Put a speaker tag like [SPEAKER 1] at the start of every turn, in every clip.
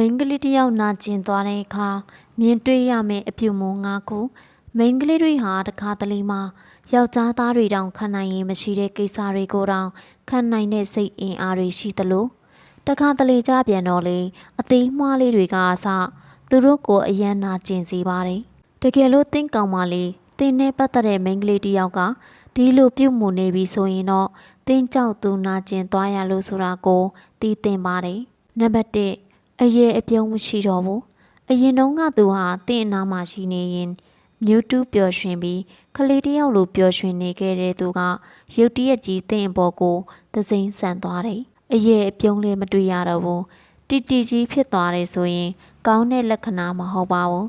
[SPEAKER 1] မိန်းကလေးတစ်ယောက်နာကျင်သွားတဲ့အခါမြင်တွေ့ရမယ့်အပြုမူ၅ခုမိန်းကလေးတွေဟာတခါတလေမှယောက်ျားသားတွေတောင်ခံနိုင်ရင်မရှိတဲ့ကိစ္စတွေကိုတောင်ခံနိုင်တဲ့စိတ်အင်အားတွေရှိသလိုတခါတလေကြပြန်တော့လေအသေးမွှားလေးတွေကအစသူတို့ကိုအယံနာကျင်စေပါတယ်တကယ်လို့တင့်ကောင်မလေးတင်းနဲ့ပတ်သက်တဲ့မိန်းကလေးတစ်ယောက်ကဒီလိုပြုတ်မှုနေပြီဆိုရင်တော့တင်းကြောက်သူနာကျင်သွားရလို့ဆိုတာကိုသိသင့်ပါတယ်နံပါတ်1 အရေးအပြုံးမရှိတော့ဘူးအရင်တုန်းကသူဟာတင့်အနာမှာရှိနေရင်မြို့တူးပျော်ရွှင်ပြီးကလေးတစ်ယောက်လိုပျော်ရွှင်နေခဲ့တဲ့သူကရုတ်တရက်ကြီးတင့်အပေါ်ကိုသစိမ့်ဆန်သွားတယ်အရေးအပြုံးလေးမတွေ့ရတော့ဘူးတီတီကြီးဖြစ်သွားတယ်ဆိုရင် ကောင်းတဲ့လက္ခဏာမဟုတ်ပါဘူး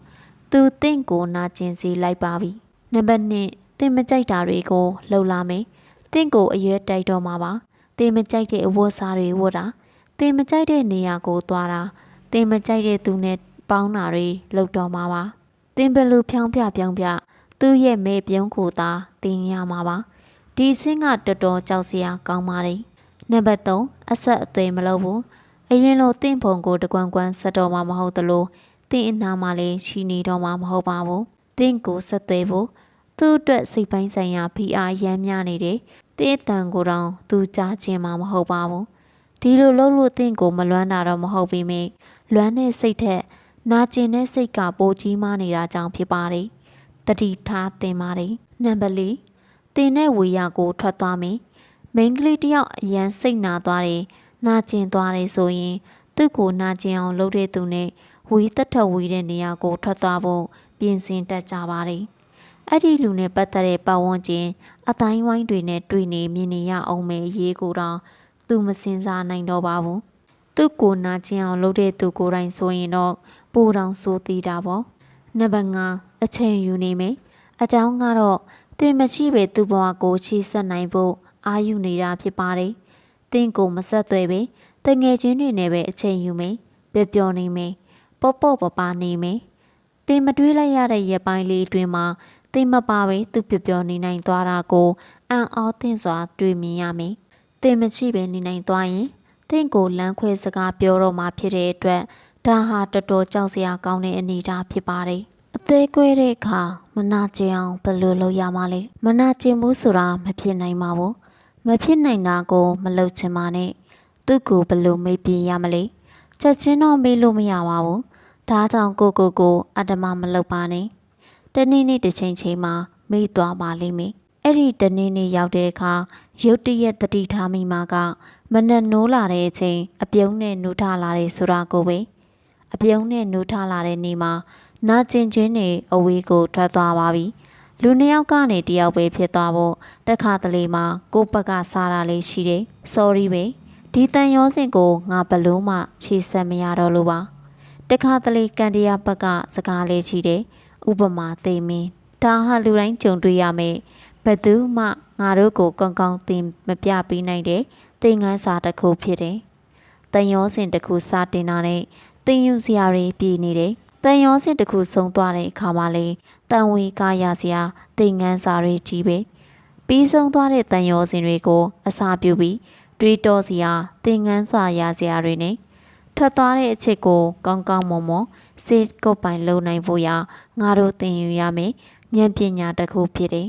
[SPEAKER 1] သူတင့်ကိုနာကျင်စေလိုက်ပါပြီနံပါတ်1တင့်မကြိုက်တာတွေကိုလှုပ်လာမယ်တင့်ကိုအရွယ်တိုက်တော့မှာပါတင်မကြိုက်တဲ့အဝတ်စားတွေဝတ်တာ တင်မကြိုက်တဲ့နေရာကိုသွားတာတင်မကြိုက်တဲ့သူနဲ့ပေါင်းတာတွေလုပ်တော့မှာပါတင်ဘယ်လိုဖြောင်းပြဖြောင်းပြသူ့ရဲ့မေပြုံးကိုသာတင်ရမှာပါဒီစင်းကတော်တော်ကြောက်စရာကောင်းပါတယ်နံပါတ်3အဆက်အသွယ်မလုပ်ဘူးအရင်လိုတင့်ဖုံကိုတကွမ်ကွမ်ဆက်တော့မှာမဟုတ်သလိုတင့်အနာမှာလည်းရှိနေတော့မှာမဟုတ်ပါဘူးတင့်ကိုဆက်သွယ်ဖို့သူ့အတွက်စိတ်ပိုင်းဆိုင်ရာဖိအားရမ်းများနေတယ်တဲ့တန်ကိုတောင်သူကြားခြင်းမှာမဟုတ်ပါဘူး ဒီလိုလုပ်လို့တင့်ကိုမလွမ်းတာတော့မဟုတ်ပေမယ့်လွမ်းတဲ့စိတ်ထက်နာကျင်တဲ့စိတ်ကပိုကြီးမားနေတာကြောင့်ဖြစ်ပါတယ်တတိထားတင်ပါတယ်နံပါတ်၄တင်တဲ့ဝေရကိုထွက်သွားမယ်မိန်းကလေးတယောက်အရန်စိတ်နာသွားတယ်နာကျင်သွားတယ်ဆိုရင်သူ့ကိုနာကျင်အောင်လုပ်တဲ့သူနဲ့ဝီတက်ထဝီတဲ့နေရာကိုထွက်သွားဖို့ပြင်ဆင်တတ်ကြပါတယ်အဲ့ဒီလူနဲ့ပတ်သက်တဲ့ပတ်ဝန်းကျင်အတိုင်းဝိုင်းတွေနဲ့တွေ့နေမြင်နေရအောင်မယ်အရေးကိုတော့ သူမစင်စားနိုင်တော့ပါဘူးသူ့ကိုနာကျင်အောင်လုပ်တဲ့သူကိုယ်တိုင်ဆိုရင်တော့ပိုတောင်ဆိုးသေးတာပေါ့နံပါတ်5အချိန်ယူနေမယ်အကြောင်းကတော့တင်မရှိပဲသူ့ဘဝကိုချီးဆက်နိုင်ဖို့အာယူနေတာဖြစ်ပါတယ်တင်ကိုမဆက်သွဲပဲတငယ်ချင်းတွေနဲ့ပဲအချိန်ယူမယ်ပျော်ပျော်နေမယ်ပေါ့ပေါ့ပပနေမယ်တင်မတွေးလိုက်ရတဲ့ရက်ပိုင်းလေးအတွင်းမှာတင်မပါပဲသူပျော်ပျော်နေနိုင်သွားတာကိုအံ့ဩသင့်စွာ တွေ့မြင်ရမယ် တင်မရှိပဲနေနိုင်သွားရင်တင့်ကိုလမ်းခွဲစကားပြောတော့မှဖြစ်တဲ့အတွက်ဒါဟာတော်တော်ကြောက်စရာကောင်းတဲ့အနေအထားဖြစ်ပါတယ်။အသေးကွဲတဲ့အခါမနာကျင်အောင်ဘယ်လိုလုပ်ရမှာလဲ။မနာကျင်ဘူးဆိုတာမဖြစ်နိုင်ပါဘူး။မဖြစ်နိုင်တာကိုမလုပ်ချင်ပါနဲ့။သူ့ကိုဘယ်လိုမေးပြရမလဲ။ချက်ချင်းတော့မေးလို့မရပါဘူး။ဒါကြောင့်ကိုကိုကိုအတ္တမမလုပ်ပါနဲ့။တနေ့နေ့တစ်ချိန်ချိန်မှာမေးသွားပါလိမ့်မယ်။အဲ့ဒီတနေ့နေ့ရောက်တဲ့အခါ ရုတ်တရက်တတိထားမိမှာကမနက်နိုးလာတဲ့အချိန်အပြုံးနဲ့နိုးထလာတယ်ဆိုတာကိုပဲအပြုံးနဲ့နိုးထလာတဲ့နေ့မှာနာကျင်ချင်းနေအဝေးကိုထွက်သွားပါပြီလူနှစ်ယောက်ကနေတယောက်ပဲဖြစ်သွားဖို့တခါတလေမှာကိုယ့်ဘက်ကစားတာလေးရှိတယ် sorry ပဲဒီတန်ရောစင်ကိုငါဘလို့မှခြေဆက်မရတော့လို့ပါတခါတလေကန်တရားဘက်ကစကားလေးရှိတယ်ဥပမာသိမင်းဒါဟာလူတိုင်းကြုံတွေ့ရမယ် ဘယ်သူမှငါတို့ကိုကောင်းကောင်းသင်မပြပေးနိုင်တဲ့သင်ခန်းစာတစ်ခုဖြစ်တယ်။တန်ရောစင်တစ်ခုစတင်တာနဲ့သင်ယူစရာတွေပြည်နေတယ်။တန်ရောစင်တစ်ခုဆုံးသွားတဲ့အခါမှာလေတန်ဝေကာရစရာသင်ခန်းစာတွေကြီးပဲ။ပြီးဆုံးသွားတဲ့တန်ရောစင်တွေကိုအစာပြုပြီးတွေးတောစရာသင်ခန်းစာရစရာတွေနဲ့ထွက်သွားတဲ့အချစ်ကိုကောင်းကောင်းမွန်မွန်စေကုတ်ပိုင်လုံနိုင်ဖို့ရာငါတို့သင်ယူရမယ်ဉာဏ်ပညာတစ်ခုဖြစ်တယ်